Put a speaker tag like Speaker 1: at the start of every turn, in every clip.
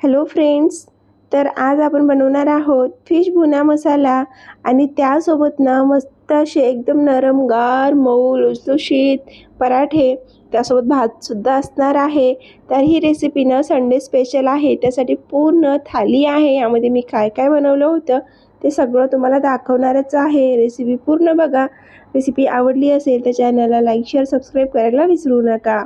Speaker 1: Hello friends तर आज आपण बनवणार आहोत फिश भुना मसाला आणि त्यासोबत ना मस्त असे एकदम नरम गार मऊ लुसलुशीत पराठे त्यासोबत भातसुद्धा असणार आहे. तर ही रेसिपी ना संडे स्पेशल आहे. त्यासाठी पूर्ण थाली आहे. यामध्ये मी काय काय बनवलं होतं ते सगळं तुम्हाला दाखवणारच आहे. रेसिपी पूर्ण बघा. रेसिपी आवडली असेल तर चॅनलला लाईक शेअर सबस्क्राईब करायला विसरू नका.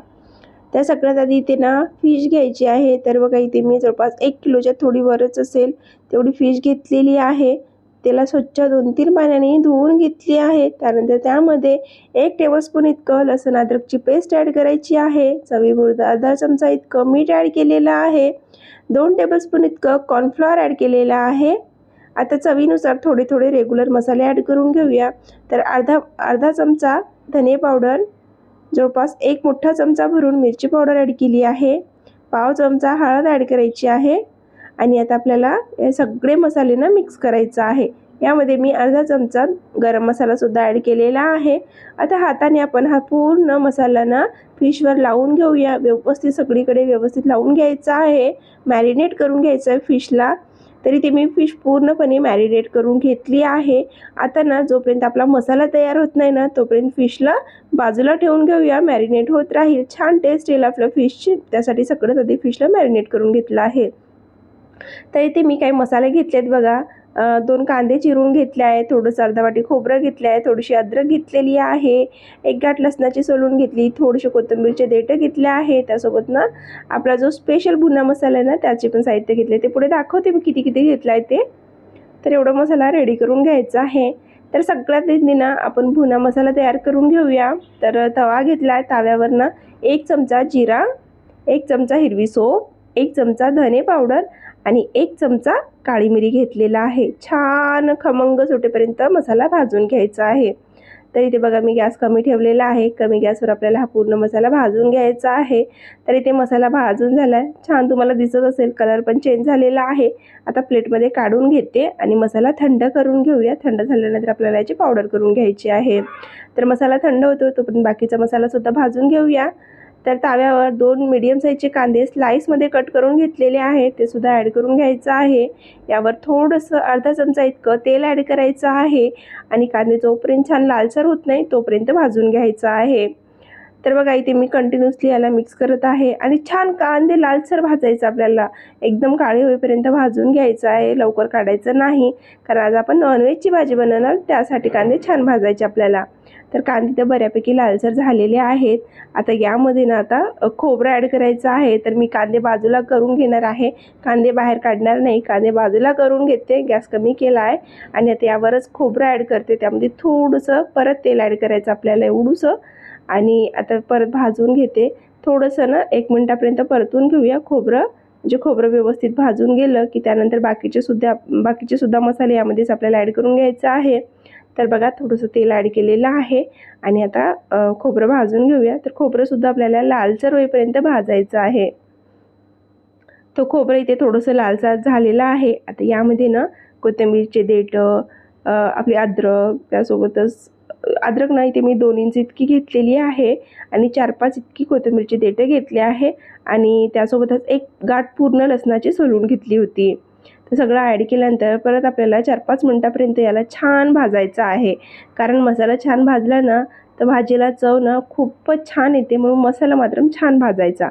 Speaker 1: त्या सगळ्यात आधी इथे ना फिश घ्यायची आहे. तर बघा इथे मी जवळपास एक किलोच्या थोडी वरच असेल. तेवढी फिश घेतलेली आहे. त्याला स्वच्छ दोन तीन पाण्याने धुवून घेतली आहे. त्यानंतर त्यामध्ये एक टेबलस्पून इतकं लसूण अद्रकची पेस्ट ॲड करायची आहे. चवीपुरतं अर्धा चमचा इतकं मीठ ॲड केलेलं आहे. दोन टेबलस्पून इतकं कॉर्नफ्लॉवर ॲड केलेलं आहे. आता चवीनुसार थोडे थोडे रेग्युलर मसाले ॲड करून घेऊया. तर अर्धा अर्धा चमचा धने पावडर जवळपास एक मोठा चमचा भरून मिरची पावडर ॲड केली आहे. पाव चमचा हळद ॲड करायची आहे. आणि आता आपल्याला हे सगळे मसाले ना मिक्स करायचं आहे. यामध्ये मी अर्धा चमचा गरम मसालासुद्धा ॲड केलेला आहे. आता हाताने आपण हा पूर्ण मसाला ना फिशवर लावून घेऊया. व्यवस्थित सगळीकडे व्यवस्थित लावून घ्यायचा आहे. मॅरिनेट करून घ्यायचं आहे फिशला तरी ते मी फिश पूर्णपणे मॅरिनेट करून घेतली आहे. आता ना जोपर्यंत आपला मसाला तयार होत नाही ना तोपर्यंत फिशला बाजूला ठेवून घेऊया. मॅरिनेट होत राहील. छान टेस्ट येईल आपल्या फिशची त्यासाठी सगळ्यात आधी फिशला मॅरिनेट करून घेतलं आहे. तरी ते मी काही मसाले घेतलेत बघा. दोन कांदे चिरून घेतले आहे थोडंसं अर्धा वाटी खोबरं घेतलं आहे थोडीशी अद्रक घेतलेली आहे एक गाठ लसणाची सोलून घेतली थोडीशी कोथिंबीरचे देठं घेतले आहे त्यासोबत ना आपला जो स्पेशल भुना मसाला आहे ना त्याचे पण साहित्य घेतले ते पुढे दाखवते मी किती किती घेतलं आहे ते. तर एवढा मसाला रेडी करून घ्यायचा आहे. तर सगळ्यात आधी ना आपण भुना मसाला तयार करून घेऊया. तर तवा घेतला आहे तव्यावर ना एक चमचा जिरा एक चमचा हिरवी सोप एक चमचा धने पावडर आणि एक चमचा काळी मिरी घेतलेला आहे. छान खमंग सुटेपर्यंत मसाला भाजून घ्यायचा आहे. तर इथे बघा मी गॅस कमी ठेवलेला आहे. कमी गॅसवर आपल्याला हा पूर्ण मसाला भाजून घ्यायचा आहे. तर इथे मसाला भाजून झाला आहे छान तुम्हाला दिसत असेल कलर पण चेंज झालेला आहे. आता प्लेटमध्ये काढून घेते आणि मसाला थंड करून घेऊया. थंड झाल्यानंतर आपल्याला याची पावडर करून घ्यायची आहे. तर मसाला थंड होतो तो पण बाकीचा मसालासुद्धा भाजून घेऊया. तर ताव्यावर दोन मीडियम साईजचे कांदे स्लाईसमध्ये कट करून घेतलेले आहेत. ते सुद्धा ॲड करून घ्यायचं आहे. यावर थोडंसं अर्धा चमचा इतकं तेल ॲड करायचं आहे. आणि कांदे जोपर्यंत छान लालसर होत नाही तोपर्यंत भाजून घ्यायचं आहे. तर बघा इथे मी कंटिन्युअसली याला मिक्स करत आहे. आणि छान कांदे लालसर भाजायचं आपल्याला. एकदम काळे होईपर्यंत भाजून घ्यायचं आहे. लवकर काढायचं नाही. कारण आज आपण नॉनव्हेजची भाजी बनवणार. त्यासाठी कांदे छान भाजायचे आपल्याला. तर कांदे तर बऱ्यापैकी लालसर झालेले आहेत. आता यामध्ये ना आता खोबरं ॲड करायचं आहे. तर मी कांदे बाजूला करून घेणार आहे. कांदे बाहेर काढणार नाही. कांदे बाजूला करून घेते. गॅस कमी केला आहे आणि आता यावरच खोबरं ॲड करते. त्यामध्ये थोडंसं परत तेल ॲड करायचं आपल्याला एवढूसं. आणि आता परत भाजून घेते. थोडंसं ना एक मिनटापर्यंत परतून घेऊया खोबरं. म्हणजे खोबरं व्यवस्थित भाजून गेलं की त्यानंतर बाकीचे सुद्धा बाकीचे सुद्धा मसाले यामध्येच आपल्याला ॲड करून घ्यायचं आहे. तर बघा थोडंसं तेल ॲड केलेलं आहे. आणि आता खोबरं भाजून घेऊया. तर खोबरंसुद्धा आपल्याला लालसर होईपर्यंत भाजायचं आहे. तो खोबरं इथे थोडंसं लालसर झालेलं आहे. आता यामध्ये ना कोथिंबीरचे देठं आपली अद्रक त्यासोबतच अद्रक नाही ते मी दोन इंच इतकी घेतलेली आहे. आणि चार पाच इतकी कोथिंबीरची देठं घेतली आहे. आणि त्यासोबतच एक गाठ पूर्ण लसणाची सोलून घेतली होती. तर सगळं ॲड केल्यानंतर परत आपल्याला चार पाच मिनटापर्यंत याला छान भाजायचं आहे. कारण मसाला छान भाजला ना तर भाजीला चव ना खूपच छान येते. म्हणून मसाला मात्र छान भाजायचा.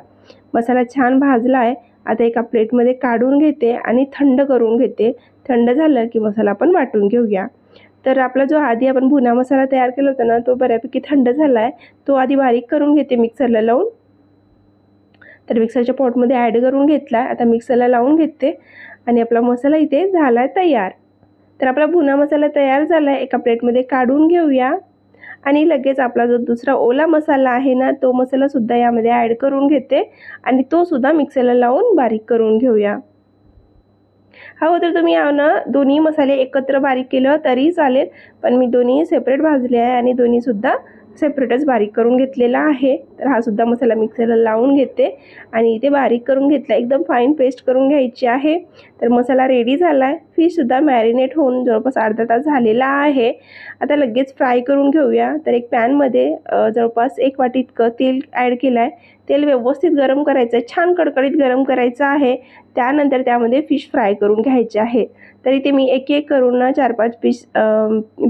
Speaker 1: मसाला छान भाजला आहे आता एका प्लेटमध्ये काढून घेते आणि थंड करून घेते. थंड झालं की मसाला आपण वाटून घेऊया. तर आपला जो आधी आपण भुना मसाला तयार केला होता ना तो बऱ्यापैकी थंड झाला आहे तो आधी बारीक करून घेते मिक्सरला लावून. तर मिक्सरच्या पॉटमध्ये ॲड करून घेतला आता मिक्सरला लावून घेते. आणि आपला मसाला इथे झाला आहे तयार. तर आपला भुना मसाला तयार झाला आहे एका प्लेटमध्ये काढून घेऊया. आणि लगेच आपला जो दुसरा ओला मसाला आहे ना तो मसालासुद्धा यामध्ये ॲड करून घेते. आणि तो सुद्धा मिक्सरला लावून बारीक करून घेऊया. हवं तर तुम्ही ना दोन्ही मसाले एकत्र बारीक केलं तरी चालेल पण मी दोन्ही सेपरेट भाजले आहे आणि दोन्हीसुद्धा सेपरेटच बारीक करून घेतलेला आहे. तर हा सुद्धा मसाला मिक्सरला लावून घेते आणि इथे बारीक करून घेतला एकदम फाईन पेस्ट करून घ्यायची आहे. तर मसाला रेडी झाला आहे फिशसुद्धा मॅरिनेट होऊन जवळपास अर्धा तास झालेला आहे. आता लगेच फ्राय करून घेऊया. तर एक पॅनमध्ये जवळपास एक वाटी इतकं तेल ॲड केलं आहे तेल व्यवस्थित गरम करायचं आहे. छान कडकडीत गरम करायचं आहे. त्यानंतर त्यामध्ये फिश फ्राय करून घ्यायचे आहे. तर इथे मी एक एक करून ना चार पाच पीस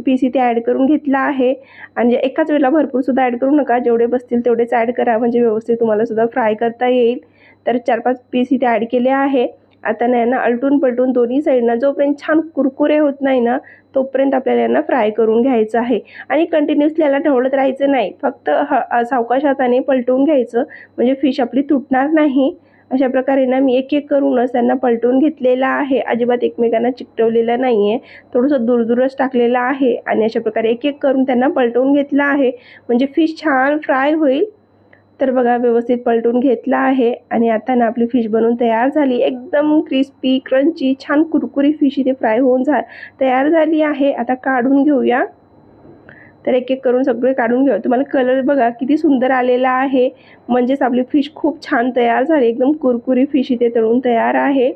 Speaker 1: पीस इथे ॲड करून घेतला आहे. आणि एकाच वेळेला भरपूरसुद्धा ॲड करू नका. जेवढे बसतील तेवढेच ॲड करा. म्हणजे व्यवस्थित तुम्हालासुद्धा फ्राय करता येईल. तर चार पाच पीस इथे ॲड केले आहे. आता ना यांना अलटून पलटून दोन्ही साईडनं जोपर्यंत छान कुरकुरे होत नाही ना तोपर्यंत आपल्याला यांना फ्राय करून घ्यायचं आहे. आणि कंटिन्युअसली याला ढवळत राहायचं नाही. फक्त ह सावकाश हाताने पलटवून घ्यायचं. म्हणजे फिश आपली तुटणार नाही. अशा प्रकारे ना मी एक एक करूनच त्यांना पलटून घेतलेला आहे. अजिबात एकमेकांना चिकटवलेलं नाही आहे थोडंसं दूरदूरच टाकलेलं आहे. आणि अशा प्रकारे एक एक करून त्यांना पलटवून घेतलं आहे. म्हणजे फिश छान फ्राय होईल. तर बघा व्यवस्थित पलटून घेतला आहे. आणि आता ना आपली फिश बनवून तयार झाली. एकदम क्रिस्पी क्रंची छान कुरकुरी फिश इथे फ्राय होऊन झा तयार झाली आहे. आता काढून घेऊया. तर एक एक करून सगळे काढून घेऊ तुम्हाला कलर बघा किती सुंदर आलेला आहे. म्हणजेच आपली फिश खूप छान तयार झाली. एकदम कुरकुरी फिश इथे तळून तयार आहे.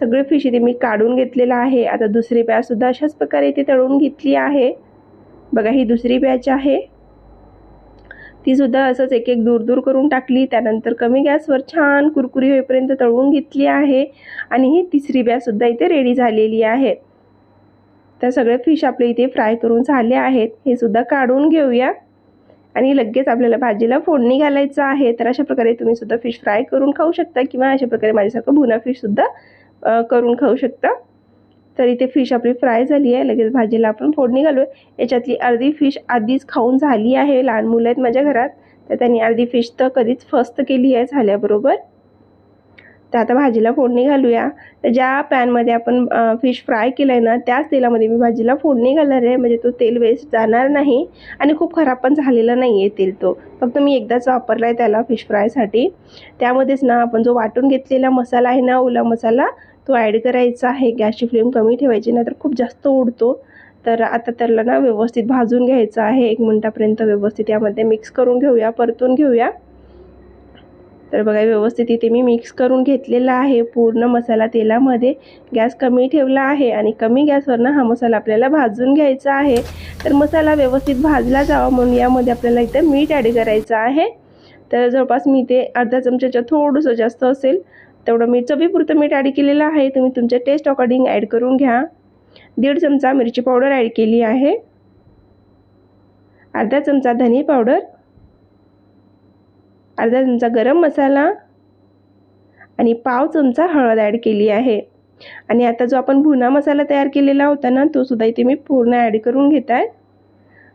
Speaker 1: सगळे फिश इथे मी काढून घेतलेला आहे. आता दुसरी बॅचसुद्धा अशाच प्रकारे इथे तळून घेतली आहे. बघा ही दुसरी बॅच आहे. ती सुद्धा असंच एक एक दूर दूर करून टाकली. त्यानंतर कमी गॅसवर छान कुरकुरी होईपर्यंत तळून घेतली आहे आणि ही तिसरी बॅचसुद्धा इथे रेडी झालेली आहे. तर सगळे फिश आपले इथे फ्राय करून झाले आहेत. हे सुद्धा काढून घेऊया. आणि लगेच आपल्याला भाजीला फोडणी घालायचं आहे. तर अशा प्रकारे तुम्ही सुद्धा फिश फ्राय करून खाऊ शकता किंवा अशा प्रकारे माझ्यासारखं भुना फिशसुद्धा करून खाऊ शकता. तर इथे फिश आपली फ्राय झाली आहे. लगेच भाजीला आपण फोडणी घालूया. याच्यातली अर्धी फिश आधीच खाऊन झाली आहे. लहान मुलं आहेत माझ्या घरात. तर त्यांनी अर्धी फिश तर कधीच फस्त केली आहे झाल्याबरोबर. तर आता भाजीला फोडणी घालूया. तर ज्या पॅनमध्ये आपण फिश फ्राय केलं आहे ना त्याच तेलामध्ये मी भाजीला फोडणी घालणार आहे. म्हणजे तो तेल वेस्ट जाणार नाही आणि खूप खराब पण झालेला नाही आहे तेल तो. फक्त मी एकदाच वापरला आहे त्याला फिश फ्रायसाठी त्यामध्येच ना आपण जो वाटून घेतलेला मसाला आहे ना ओला मसाला तो ॲड करायचा आहे. गॅसची फ्लेम कमी ठेवायची नाहीतर खूप जास्त उडतो. तर आता त्याला ना व्यवस्थित भाजून घ्यायचं आहे. एक मिनटापर्यंत व्यवस्थित यामध्ये मिक्स करून घेऊया परतून घेऊया. तर बघा व्यवस्थित इथे मी मिक्स करून घेतलेला आहे. पूर्ण मसाला तेलामध्ये गॅस कमी ठेवला आहे आणि कमी गॅसवरनं हा मसाला आपल्याला भाजून घ्यायचा आहे. तर मसाला व्यवस्थित भाजला जावा म्हणून यामध्ये आपल्याला इथं मीठ ॲड करायचं आहे. तर जवळपास मी ते अर्धा चमच्याच्या थोडंसं जास्त असेल. तेवढं मी चवीपुरतं मीठ ॲड केलेलं आहे. तुम्ही तुमच्या टेस्ट अकॉर्डिंग ॲड करून घ्या. दीड चमचा मिरची पावडर ॲड केली आहे. अर्धा चमचा धने पावडर अर्धा चमचा गरम मसाला. आणि पाव चमचा हळद ॲड केली आहे. आणि आता जो आपण भुना मसाला तयार केलेला होता ना तो सुद्धा इथे मी पूर्ण ॲड करून घेत आहे.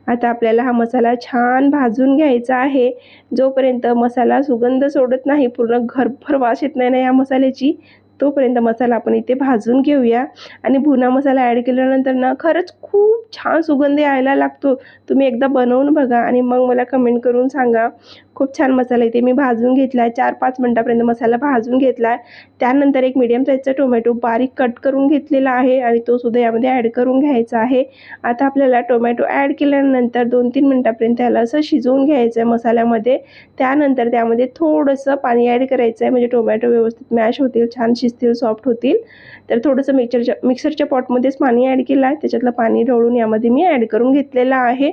Speaker 1: आता आपल्याला हा मसाला छान भाजून घ्यायचा आहे. जोपर्यंत मसाला सुगंध सोडत नाही पूर्ण घरभर वास येत नाही ना या मसाल्याची तोपर्यंत मसाला आपण इथे भाजून घेऊया. आणि भुना मसाला ॲड केल्यानंतर ना खरंच खूप छान सुगंध यायला लागतो. तुम्ही एकदा बनवून बघा आणि मग मला कमेंट करून सांगा. खूप छान मसाला इथे मी भाजून घेतला आहे चार पाच मिनटापर्यंत मसाला भाजून घेतला आहे त्यानंतर एक मीडियम साईजचा टोमॅटो बारीक कट करून घेतलेला आहे आणि तो सुद्धा यामध्ये ॲड करून घ्यायचा आहे. आता आपल्याला टोमॅटो ॲड केल्यानंतर दोन तीन मिनटापर्यंत त्याला असं शिजवून घ्यायचं आहे मसाल्यामध्ये. त्यानंतर त्यामध्ये थोडंसं पाणी ॲड करायचं आहे म्हणजे टोमॅटो व्यवस्थित मॅश होतील छान शिजतील सॉफ्ट होतील. तर थोडंसं मिक्सरच्या मिक्सरच्या पॉटमध्येच पाणी ॲड केलं आहे. त्याच्यातलं पाणी ढवळून यामध्ये मी ॲड करून घेतलेलं आहे.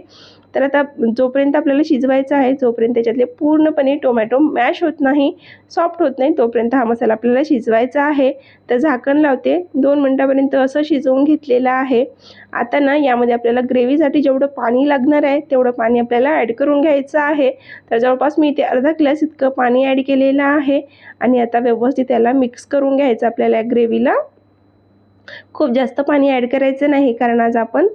Speaker 1: तर आता जोपर्यंत आपल्याला शिजवायचं आहे जोपर्यंत त्याच्यातले पूर्णपणे टोमॅटो मॅश होत नाही सॉफ्ट होत नाही तोपर्यंत हा मसाला आपल्याला शिजवायचा आहे. तर झाकण लावते. दोन मिनटापर्यंत असं शिजवून घेतलेलं आहे. आता ना यामध्ये आपल्याला ग्रेव्हीसाठी जेवढं पाणी लागणार आहे तेवढं पाणी आपल्याला ॲड करून घ्यायचं आहे. तर जवळपास मी इथे अर्धा ग्लास इतकं पाणी ॲड केलेलं आहे. आणि आता व्यवस्थित त्याला मिक्स करून घ्यायचं आपल्याला या ग्रेव्हीला. खूप जास्त पाणी ॲड करायचं नाही कारण आज आपण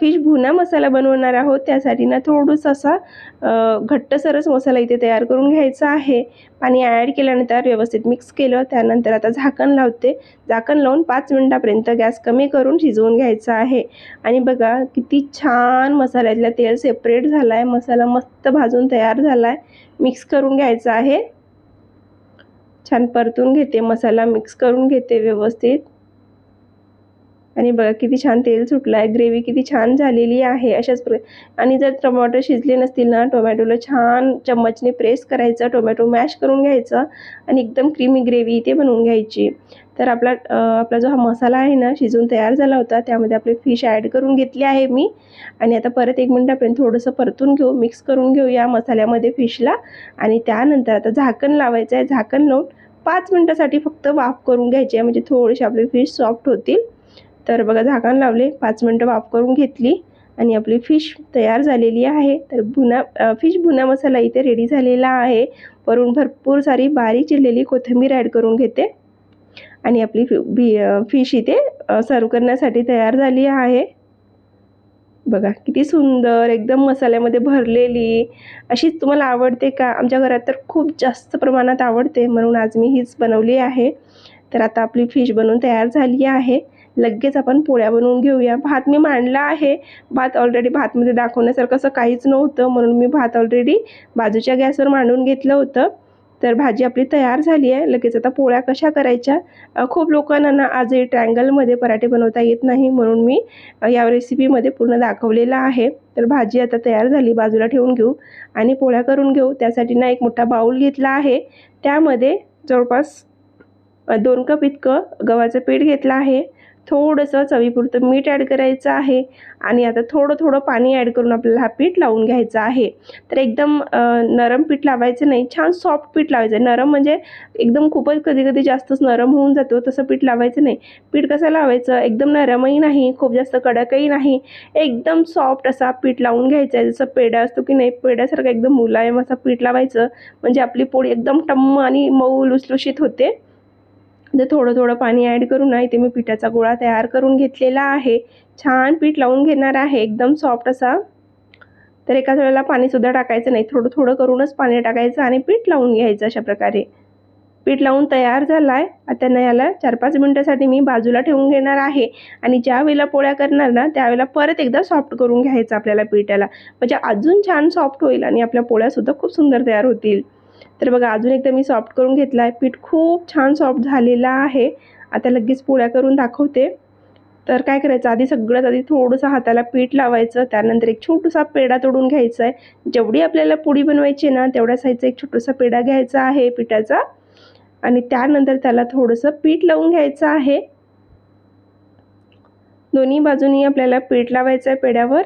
Speaker 1: फिश भुना मसाला बनवणार आहोत. त्यासाठी ना थोडंसं असा अ, घट्टसरच मसाला इथे तयार करून घ्यायचा आहे. पाणी ॲड केल्यानंतर व्यवस्थित मिक्स केलं. त्यानंतर आता झाकण लावते. झाकण लावून पाच मिनटापर्यंत गॅस कमी करून शिजवून घ्यायचा आहे. आणि बघा किती छान मसाल्यातलं तेल सेपरेट झाला आहे मसाला मस्त भाजून तयार झाला आहे मिक्स करून घ्यायचा आहे. छान परतून घेते. मसाला मिक्स करून घेते व्यवस्थित. आणि बघा किती छान तेल सुटलं आहे ग्रेव्ही किती छान झालेली आहे अशाच प्र आणि जर टोमॅटो शिजले नसतील ना टोमॅटोला छान चम्मचने प्रेस करायचं टोमॅटो मॅश करून घ्यायचं आणि एकदम क्रीमी ग्रेव्ही इथे बनवून घ्यायची. तर आपला आपला जो हा मसाला आहे ना शिजून तयार झाला होता त्यामध्ये आपले फिश ॲड करून घेतली आहे मी. आणि आता परत एक मिनटापर्यंत थोडंसं परतून घेऊ मिक्स करून घेऊ या मसाल्यामध्ये फिशला आणि त्यानंतर आता झाकण लावायचं आहे झाकण लावून पाच मिनटासाठी फक्त वाफ करून घ्यायची आहे म्हणजे थोडेसे आपले फिश सॉफ्ट होतील. तर बघा झाकण लावले. पाच मिनटं वाफ करून घेतली आणि आपली फिश तयार झालेली आहे. तर भुना फिश भुना मसाला इथे रेडी झालेला आहे. वरून भरपूर सारी बारीक चिरलेली कोथिंबीर ॲड करून घेते. आणि आपली फि फिश इथे सर्व करण्यासाठी तयार झाली आहे. बघा किती सुंदर एकदम मसाल्यामध्ये भरलेली. अशीच तुम्हाला आवडते का? आमच्या घरात तर खूप जास्त प्रमाणात आवडते. म्हणून आज मी हीच बनवली आहे. तर आता आपली फिश बनवून तयार झाली आहे. लगेच आपण पोळ्या बनवून घेऊया. भात मी मांडला आहे. भात ऑलरेडी भातमध्ये दाखवण्यासारखं असं काहीच नव्हतं. म्हणून मी भात ऑलरेडी बाजूच्या गॅसवर मांडून घेतलं होतं. तर भाजी आपली तयार झाली आहे. लगेच आता पोळ्या कशा करायच्या? खूप लोकांना ना आजही ट्रँगलमध्ये पराठे बनवता येत नाही. म्हणून मी या रेसिपीमध्ये पूर्ण दाखवलेलं आहे. तर भाजी आता तयार झाली. बाजूला ठेवून घेऊ आणि पोळ्या करून घेऊ. त्यासाठी ना एक मोठा बाऊल घेतला आहे. त्यामध्ये जवळपास दोन कप इतकं गव्हाचं पीठ घेतलं आहे. थोडंसं चवीपुरतं मीठ ॲड करायचं आहे. आणि आता थोडं थोडं पाणी ॲड करून आपल्याला हा पीठ लावून घ्यायचा आहे. तर एकदम नरम पीठ लावायचं नाही छान सॉफ्ट पीठ लावायचं. आहे नरम म्हणजे एकदम खूपच कधी कधी जास्तच नरम होऊन जातो तसं पीठ लावायचं नाही. पीठ कसं लावायचं? एकदम नरमही नाही खूप जास्त कडकही नाही. एकदम सॉफ्ट असा पीठ लावून घ्यायचं आहे. जसं पेढा असतो की नाही पेढ्यासारखं एकदम मुलायम असा पीठ लावायचं. म्हणजे आपली पोळी एकदम टम्म आणि मऊ लुसलुशीत होते. तर थोडं थोडं पाणी ॲड करून ना इथे मी पिठाचा गोळा तयार करून घेतलेला आहे. छान पीठ लावून घेणार आहे. एकदम सॉफ्ट असा. तर एकाच वेळेला पाणीसुद्धा टाकायचं नाही. थोडं थोडं करूनच पाणी टाकायचं आणि पीठ लावून घ्यायचं अशा प्रकारे. पीठ लावून तयार झाला आहे आता ना याला चार पाच मिनटासाठी मी बाजूला ठेवून घेणार आहे. आणि ज्या वेळेला पोळ्या करणार ना त्यावेळेला परत एकदा सॉफ्ट करून घ्यायचं आपल्याला पिठाला. म्हणजे अजून छान सॉफ्ट होईल आणि आपल्या पोळ्यासुद्धा खूप सुंदर तयार होतील. तर बघा अजून एकदा मी सॉफ्ट करून घेतला आहे पीठ खूप छान सॉफ्ट झालेला आहे. आता लगेच पोळ्या करून दाखवते. तर काय करायचं? आधी सगळ्यात आधी थोडंसं हाताला पीठ लावायचं. त्यानंतर एक छोटूसा पेढा तोडून घ्यायचा आहे जेवढी आपल्याला पुडी बनवायची ना तेवढ्या साईजचा एक छोटासा पेढा घ्यायचा आहे पिठाचा. आणि त्यानंतर त्याला थोडंसं पीठ लावून घ्यायचं आहे. दोन्ही बाजूनी आपल्याला पीठ लावायचं आहे पेढ्यावर.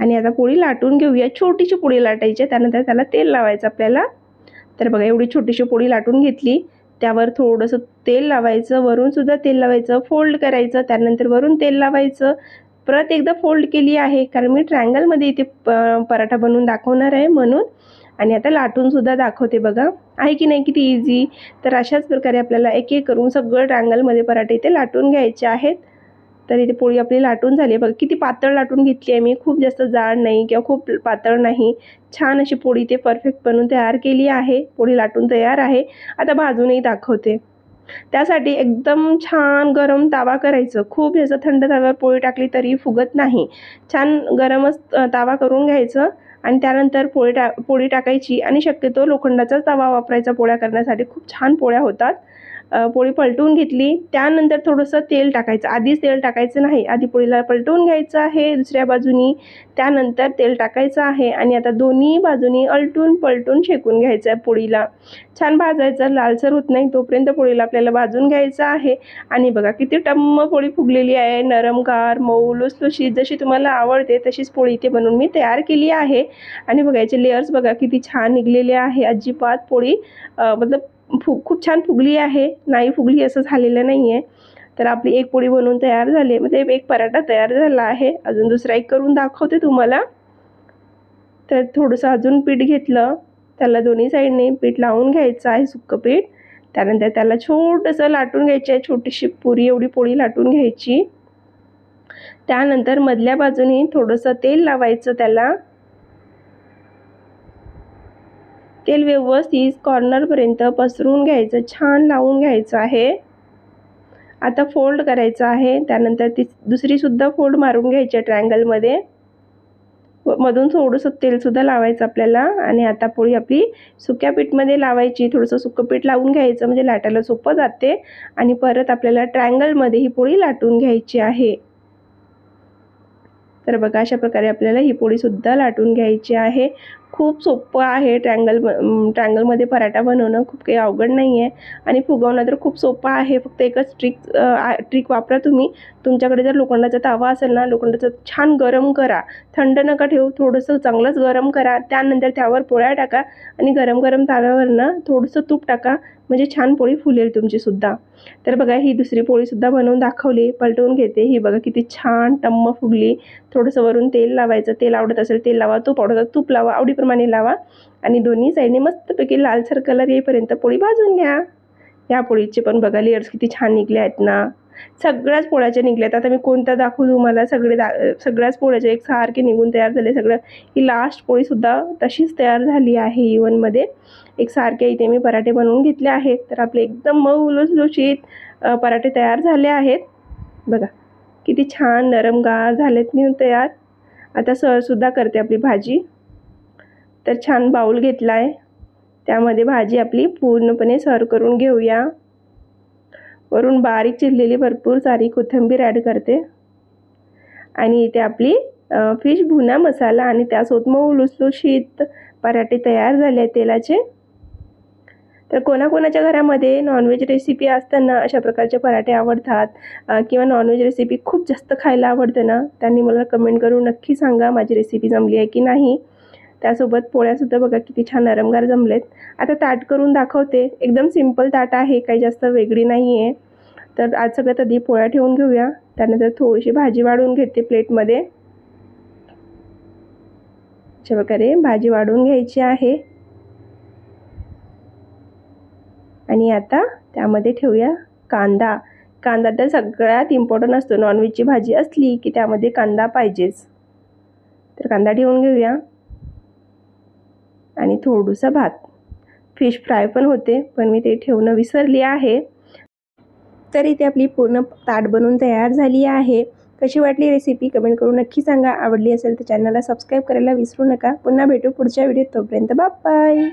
Speaker 1: आणि आता पोळी लाटून घेऊया. छोटीशी पोळी लाटायची त्यानंतर त्याला तेल लावायचं आपल्याला. तर बघा एवढी छोटीशी पोळी लाटून घेतली. त्यावर थोडंसं तेल लावायचं. वरूनसुद्धा तेल लावायचं. फोल्ड करायचं. त्यानंतर वरून तेल लावायचं. परत एकदा फोल्ड केली आहे. कारण मी ट्रँगलमध्ये इथे पराठा बनवून दाखवणार आहे म्हणून. आणि आता लाटूनसुद्धा दाखवते बघा. आहे की नाही किती इझी तर अशाच प्रकारे आपल्याला एक एक करून सगळं ट्रँगलमध्ये पराठे इथे लाटून घ्यायचे आहेत. तर इथे पोळी आपली लाटून झाली आहे. बघा किती पातळ लाटून घेतली आहे मी. खूप जास्त जाड नाही किंवा खूप पातळ नाही. छान अशी पोळी ते परफेक्ट बनवून तयार केली आहे. पोळी लाटून तयार आहे. आता भाजूनही दाखवते. त्यासाठी एकदम छान गरम तावा करायचं. खूप याचं थंड ताव्यावर पोळी टाकली तरी फुगत नाही. छान गरमच तावा करून घ्यायचं आणि त्यानंतर पोळी टा पोळी टाकायची आणि शक्यतो लोखंडाचाच तवा वापरायचा. पोळ्या करण्यासाठी खूप छान पोळ्या होतात. पोळी पलटून घेतली. त्यानंतर थोडंसं तेल टाकायचं. आधीच तेल टाकायचं नाही. आधी पोळीला पलटवून घ्यायचं आहे दुसऱ्या बाजूनी. त्यानंतर तेल टाकायचं आहे आणि आता दोन्ही बाजूनी अलटून पलटून शेकून घ्यायचं आहे पोळीला. छान भाजायचं. लालसर होत नाही तोपर्यंत पोळीला आपल्याला भाजून घ्यायचं आहे. आणि बघा किती टम्म पोळी फुगलेली आहे. नरमगार मऊ लुसलुशीत. जशी तुम्हाला आवडते तशीच पोळी इथे बनवून मी तयार केली आहे. आणि बघा याचे लेअर्स बघा किती छान निघलेले आहे. अजिबात पोळी मतलब फुग खूप छान फुगली आहे. नाही फुगली असं झालेलं नाही आहे तर आपली एक पोळी बनवून तयार झाली म्हणजे एक पराठा तयार झाला आहे. अजून दुसरा एक करून दाखवते तुम्हाला. तर थोडंसं अजून पीठ घेतलं. त्याला दोन्ही साईडने पीठ लावून घ्यायचं आहे सुक्कं पीठ. त्यानंतर त्याला छोटंसं लाटून घ्यायचं आहे. छोटीशी पुरी एवढी पोळी लाटून घ्यायची. त्यानंतर मधल्या बाजूने थोडंसं तेल लावायचं त्याला. तेल व्यवस्थित कॉर्नरपर्यंत पसरून घ्यायचं छान लावून घ्यायचं आहे. आता फोल्ड करायचं आहे. त्यानंतर ती दुसरीसुद्धा फोल्ड मारून घ्यायची ट्रँगलमध्ये मधून थोडंसं तेलसुद्धा लावायचं आपल्याला. आणि आता पोळी आपली सुक्या पीठमध्ये लावायची. थोडंसं सुकं पीठ लावून घ्यायचं म्हणजे लाटायला सोपं जाते. आणि परत आपल्याला ट्रँगलमध्ये ही पोळी लाटून घ्यायची आहे. तर बघा अशा प्रकारे आपल्याला ही पोळीसुद्धा लाटून घ्यायची आहे. खूप सोपं आहे ट्रँगल ट्रँगलमध्ये पराठा बनवणं. खूप काही अवघड नाही आहे. आणि फुगवणं तर खूप सोपं आहे. फक्त एकच ट्रिक ट्रिक वापरा तुम्ही. तुमच्याकडे जर लोखंडाचा तवा असेल ना लोखंडाचा छान गरम करा. थंड नका ठेवू. थोडंसं चांगलंच गरम करा. त्यानंतर त्यावर पोळ्या टाका आणि गरम गरम तव्यावरनं थोडंसं तूप टाका. म्हणजे छान पोळी फुलेल तुमचीसुद्धा तर बघा ही दुसरी पोळीसुद्धा बनवून दाखवली. पलटवून घेते. ही बघा किती छान टम्म फुगली. थोडंसं वरून तेल लावायचं. तेल आवडत असेल तेल लावा. तूप आवडत तूप लावा. आवडीप्रमाणे लावा. आणि दोन्ही साईडने मस्तपैकी लालसर कलर येईपर्यंत पोळी भाजून घ्या. या पोळीचे पण बघा लेअर्स किती छान निघले आहेत ना. सगळ्याच पोळ्याच्या निघल्यात. आता मी कोणत्या दाखवू तुम्हाला? सगळे दा सगळ्याच पोळ्याच्या एक सारखे निघून तयार झाले सगळं. ही लास्ट पोळीसुद्धा तशीच तयार झाली आहे इव्हनमध्ये एक सारखे इथे मी पराठे बनवून घेतले आहेत. तर आपले एकदम मऊ लुसलुशीत पराठे तयार झाले आहेत. बघा किती छान नरमगार झालेत मी तयार. आता सरसुद्धा करते आपली भाजी. तर छान बाऊल घेतला आहे त्यामध्ये भाजी आपली पूर्णपणे सर्व करून घेऊया. वरून बारीक चिरलेली भरपूर सारी कोथिंबीर ॲड करते. आणि इथे आपली फिश भुना मसाला आणि त्यासोबत मऊ लुसलुशीत पराठे तयार झाले आहेत तेलाचे. तर कोणाकोणाच्या घरामध्ये नॉनव्हेज रेसिपी असताना अशा प्रकारचे पराठे आवडतात किंवा नॉनव्हेज रेसिपी खूप जास्त खायला आवडते ना त्यांनी मला कमेंट करून नक्की सांगा माझी रेसिपी जमली आहे की नाही. त्यासोबत पोळ्यासुद्धा बघा किती छान नरमगार जमलेत. आता ताट करून दाखवते. एकदम सिंपल ताट आहे काही जास्त वेगळी नाही आहे तर आज सगळ्यात आधी पोळ्या ठेवून घेऊया. त्यानंतर थोडीशी भाजी वाढवून घेते प्लेटमध्ये. अशा प्रकारे भाजी वाढवून घ्यायची आहे. आणि आता त्यामध्ये ठेवूया कांदा. कांदा तर सगळ्यात इम्पॉर्टंट असतो. नॉनव्हेजची भाजी असली की त्यामध्ये कांदा पाहिजेच. तर कांदा ठेवून घेऊया. आणि थोडंसं भात. फिश फ्राय पण होते पण मी ते ठेवणं विसरली आहे. तर इथे आपली पूर्ण ताट बनवून तयार झाली आहे. कशी वाटली रेसिपी कमेंट करून नक्की सांगा. आवडली असेल तर चॅनलला सबस्क्राईब करायला विसरू नका. पुन्हा भेटू पुढच्या व्हिडिओत तोपर्यंत बाय.